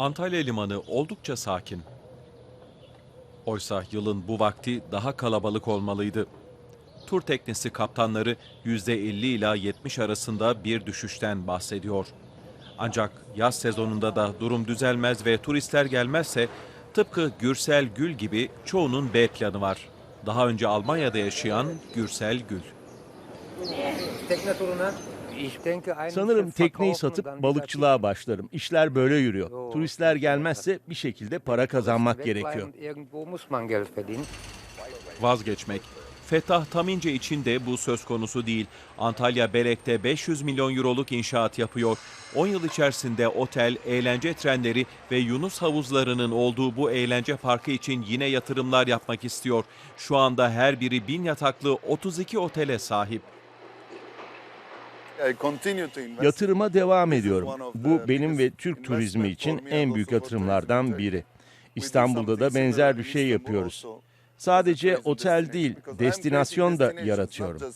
Antalya Limanı oldukça sakin. Oysa yılın bu vakti daha kalabalık olmalıydı. Tur teknesi kaptanları %50 ila 70 arasında bir düşüşten bahsediyor. Ancak yaz sezonunda da durum düzelmez ve turistler gelmezse tıpkı Gürsel Gül gibi çoğunun B planı var. Daha önce Almanya'da yaşayan Gürsel Gül. Tekne turuna Sanırım tekneyi satıp balıkçılığa başlarım. İşler böyle yürüyor. Turistler gelmezse bir şekilde para kazanmak gerekiyor. Vazgeçmek. Fetah Tamince için de bu söz konusu değil. Antalya Belek'te 500 milyon euroluk inşaat yapıyor. 10 yıl içerisinde otel, eğlence trenleri ve Yunus havuzlarının olduğu bu eğlence parkı için yine yatırımlar yapmak istiyor. Şu anda her biri bin yataklı 32 otele sahip. Yatırıma devam ediyorum. Bu benim ve Türk turizmi için en büyük yatırımlardan biri. İstanbul'da da benzer bir şey yapıyoruz. Sadece otel değil, destinasyon da yaratıyorum.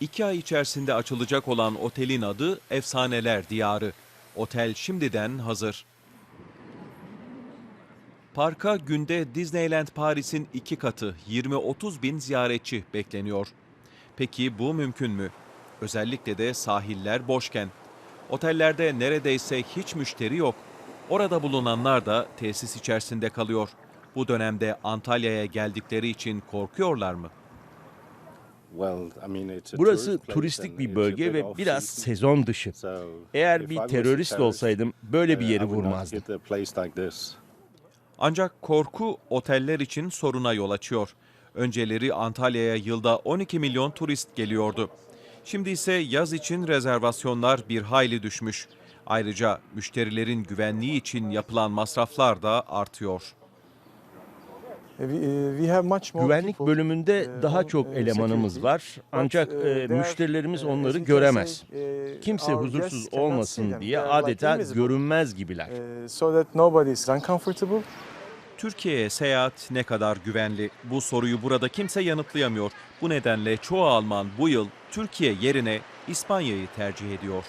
İki ay içerisinde açılacak olan otelin adı Efsaneler Diyarı. Otel şimdiden hazır. Parka günde Disneyland Paris'in iki katı 20-30 bin ziyaretçi bekleniyor. Peki bu mümkün mü? Özellikle de sahiller boşken. Otellerde neredeyse hiç müşteri yok. Orada bulunanlar da tesis içerisinde kalıyor. Bu dönemde Antalya'ya geldikleri için korkuyorlar mı? Burası turistik bir bölge ve biraz sezon dışı. Eğer bir terörist olsaydım böyle bir yeri vurmazdım. Ancak korku oteller için soruna yol açıyor. Önceleri Antalya'ya yılda 12 milyon turist geliyordu. Şimdi ise yaz için rezervasyonlar bir hayli düşmüş. Ayrıca müşterilerin güvenliği için yapılan masraflar da artıyor. Güvenlik bölümünde daha çok elemanımız var ancak e, müşterilerimiz onları göremez. Kimse huzursuz olmasın diye adeta görünmez gibiler. Türkiye'ye seyahat ne kadar güvenli? Bu soruyu burada kimse yanıtlayamıyor. Bu nedenle çoğu Alman bu yıl Türkiye yerine İspanya'yı tercih ediyor.